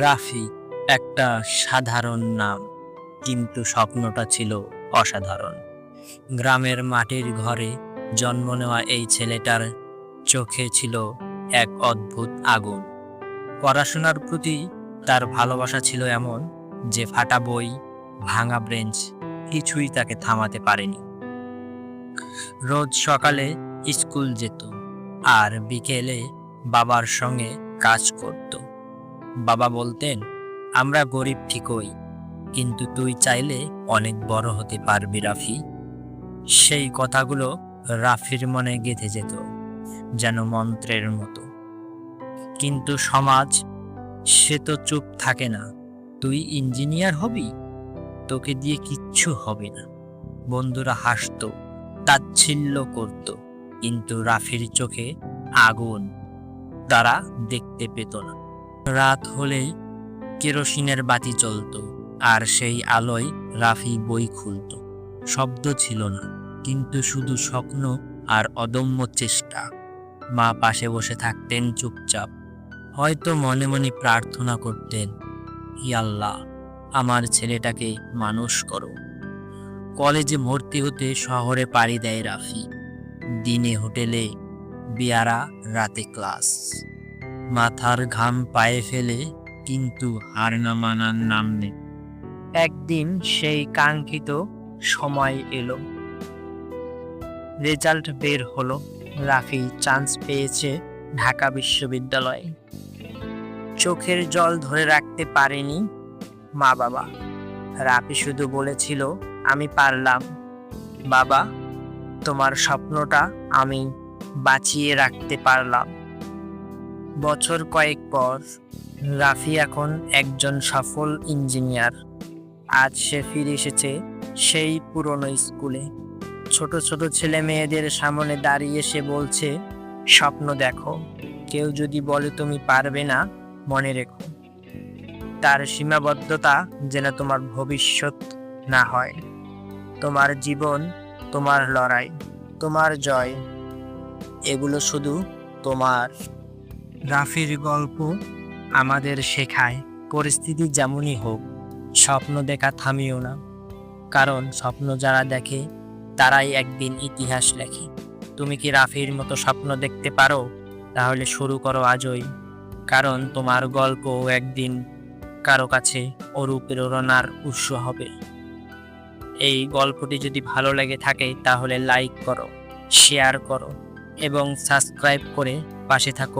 রাফি একটা সাধারণ নাম, কিন্তু স্বপ্নটা ছিল অসাধারণ। গ্রামের মাটির ঘরে জন্ম নেওয়া এই ছেলেটার চোখে ছিল এক অদ্ভুত আগুন। পড়াশোনার প্রতি তার ভালোবাসা ছিল এমন যে ফাটা বই, ভাঙা ব্রেঞ্চ কিছুই তাকে থামাতে পারেনি। রোজ সকালে স্কুল যেত আর বিকেলে বাবার সঙ্গে কাজ করত। বাবা বলতেন, আমরা গরিব ঠিকই, কিন্তু তুই চাইলে অনেক বড় হতে পারবি রাফি। সেই কথাগুলো রাফির মনে গেঁথে যেত, যেন মন্ত্রের মতো। কিন্তু সমাজ, সে তো চুপ থাকে না, তুই ইঞ্জিনিয়ার হবি? তোকে দিয়ে কিচ্ছু হবে না। বন্ধুরা হাসতো, তাচ্ছিল্য করত, কিন্তু রাফির চোখে আগুন তারা দেখতে পেত না। রাত হলেই কেরোসিনের বাতি জ্বলতো, আর সেই আলোয় রাফি বই খুলত। শব্দ ছিল না, কিন্তু শুধু স্বপ্ন আর অদম্য চেষ্টা। মা পাশে বসে থাকতেন চুপচাপ। হয়তো মনে মনে প্রার্থনা করতেন, হি আল্লাহ, আমার ছেলেটাকে মানুষ করো। কলেজে ভর্তি হতে শহরে পাড়ি দেয় রাফি। দিনে হোটেলে, বিয়ারা রাতে ক্লাস। মাথার ঘাম পায়ে ফেলে কিন্তু হার না মানার নাম নেই। একদিন সেই কাঙ্ক্ষিত সময় এলো। রেজাল্ট বের হলো। রাফি চান্স পেয়েছে ঢাকা বিশ্ববিদ্যালয়ে। চোখের জল ধরে রাখতে পারেনি মা বাবা। রাফি শুধু বলেছিল, আমি পারলাম। বাবা, তোমার স্বপ্নটা আমি বাঁচিয়ে রাখতে পারলাম। বছর কয়েক পর, রাফি এখন একজন সফল ইঞ্জিনিয়ার। আজ সে ফিরে এসেছে সেই পুরনো স্কুলে। ছোট ছোট ছেলে মেয়েদের সামনে দাঁড়িয়ে সে বলছে, স্বপ্ন দেখো, কেউ যদি বলে তুমি পারবে না, মনে রেখো। তার সীমাবদ্ধতা যেন তোমার ভবিষ্যৎ না হয়। তোমার জীবন, তোমার লড়াই, তোমার জয়, এগুলো শুধু তোমার। রাফির গল্প আমাদের শেখায়, পরিস্থিতি যেমনই হোক, স্বপ্ন দেখা থামিও না। কারণ স্বপ্ন যারা দেখে, তারাই একদিন ইতিহাস লেখে। তুমি কি রাফির মতো স্বপ্ন দেখতে পারো? তাহলে শুরু করো আজই। কারণ তোমার গল্প একদিন কারও কাছে অনুপ্রেরণার উৎস হবে। এই গল্পটি যদি ভালো লেগে থাকে, তাহলে লাইক করো শেয়ার করো, এবং সাবস্ক্রাইব করে পাশে থাকো।